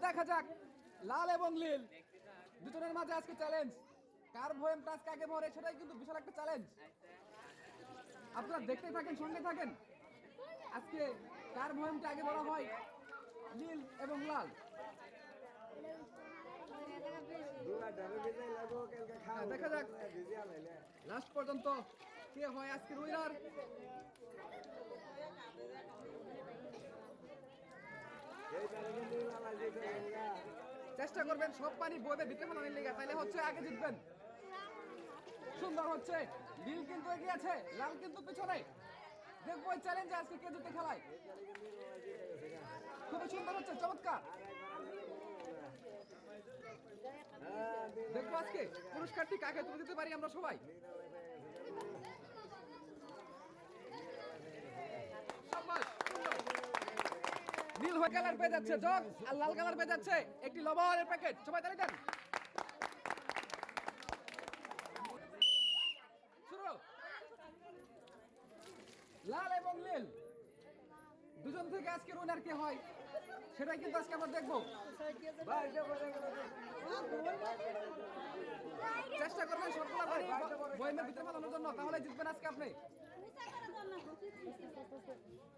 দেখা যাক। লাল এবং নীল। দুজনের মাঝে আজকে চ্যালেঞ্জ কার ভয়েম টাচ কাকে মরে সেটাই কিন্তু বিশাল একটা চ্যালেঞ্জ আপনারা দেখতে থাকেন সঙ্গে থাকেন। আজকে কার ভয়েমটা আগে বলা হয়? নীল এবং লাল। হ্যাঁ, দেখা যাক। লাস্ট পর্যন্ত কে হয় আজকের উইনার চেষ্টা করবেন, সব পানি বইবে দিতে ফেলানোর তাইলে হচ্ছে আগে জিতবেন। সুন্দর হচ্ছে, নীল কিন্তু এগিয়ে আছে, লাল কিন্তু পিছনে। দেখব ওই চ্যালেঞ্জে আজকে কে জিতে খেলায়। খুবই সুন্দর হচ্ছে, চমৎকার। দেখব আজকে পুরস্কারটি কাকে তুলে দিতে পারি আমরা সবাই সাব্বাস, সুন্দর। নীল হয়ে কালার পেয়ে যাচ্ছে, জগ, আর লাল কালার পেয়ে যাচ্ছে একটি লবণের প্যাকেট। সবাই তালি দেন। লাল এবং নীল। দুজন থেকে আজকে উইনার কে হয়, সেটাই কিন্তু আজকে আমরা দেখব। চেষ্টা করবেন সবগুলা বইমের ভিতরে ফেলানোর জন্য, তাহলে জিতবেন আজকে আপনি।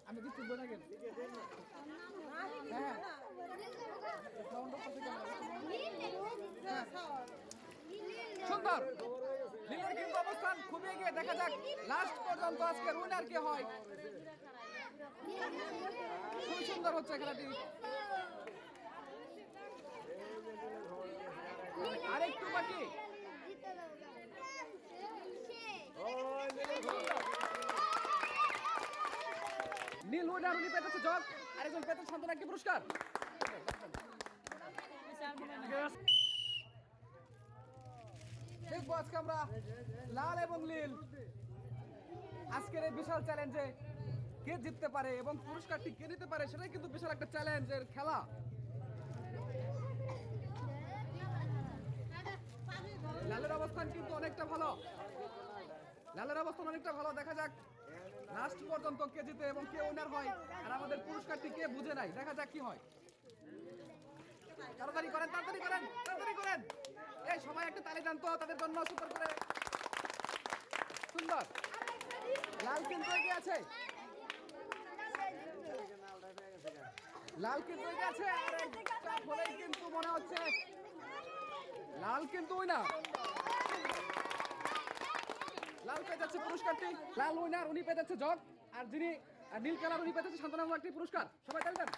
আমি দিচ্ছি বই থাকেন হ্যাঁ। সুন্দর। নীলের কিন্তু অবস্থান খুবই দেখা যাক লাস্ট পর্যন্ত আজকে উইনার কে হয়। খুবই সুন্দর হচ্ছে খেলাটি। আরেকটু বাকি। উনি পেতেছে জগ আরেকজন পেতেছে সান্ত্বনা একটি পুরস্কার। আজকে আমরা লাল এবং নীল। আজকের এই বিশাল চ্যালেঞ্জে কে জিততে পারে এবং পুরস্কারটি কে নিতে পারে সেটাই কিন্তু বিশাল একটা চ্যালেঞ্জের খেলা। লালের অবস্থান কিন্তু অনেকটা ভালো। লালের অবস্থান অনেকটা ভালো। দেখা যাক লাস্ট পর্যন্ত কে জিতে এবং কে উইনার হয়, আর আমাদের পুরস্কারটি কে বুঝে নাই দেখা যাক কি হয়। তাড়াতাড়ি করেন তাড়াতাড়ি করেন তাড়াতাড়ি করেন। এই সবাই একটা তালি দেন তো, তাদের জন্য সুন্দর করে। সুন্দর। লাল কিন্তু এগিয়ে আছে। লাল কিন্তু এগিয়ে আছে, আর একটা হলেই কিন্তু মনে হচ্ছে। লাল কিন্তু উইনার লাল পেয়ে যাচ্ছে পুরস্কারটি। লাল উইনার, উনি পেয়ে যাচ্ছে জগ। আর যিনি নীল কালার উনি পেয়ে যাচ্ছে শান্তনামূলক একটি পুরস্কার। সবাই দেন।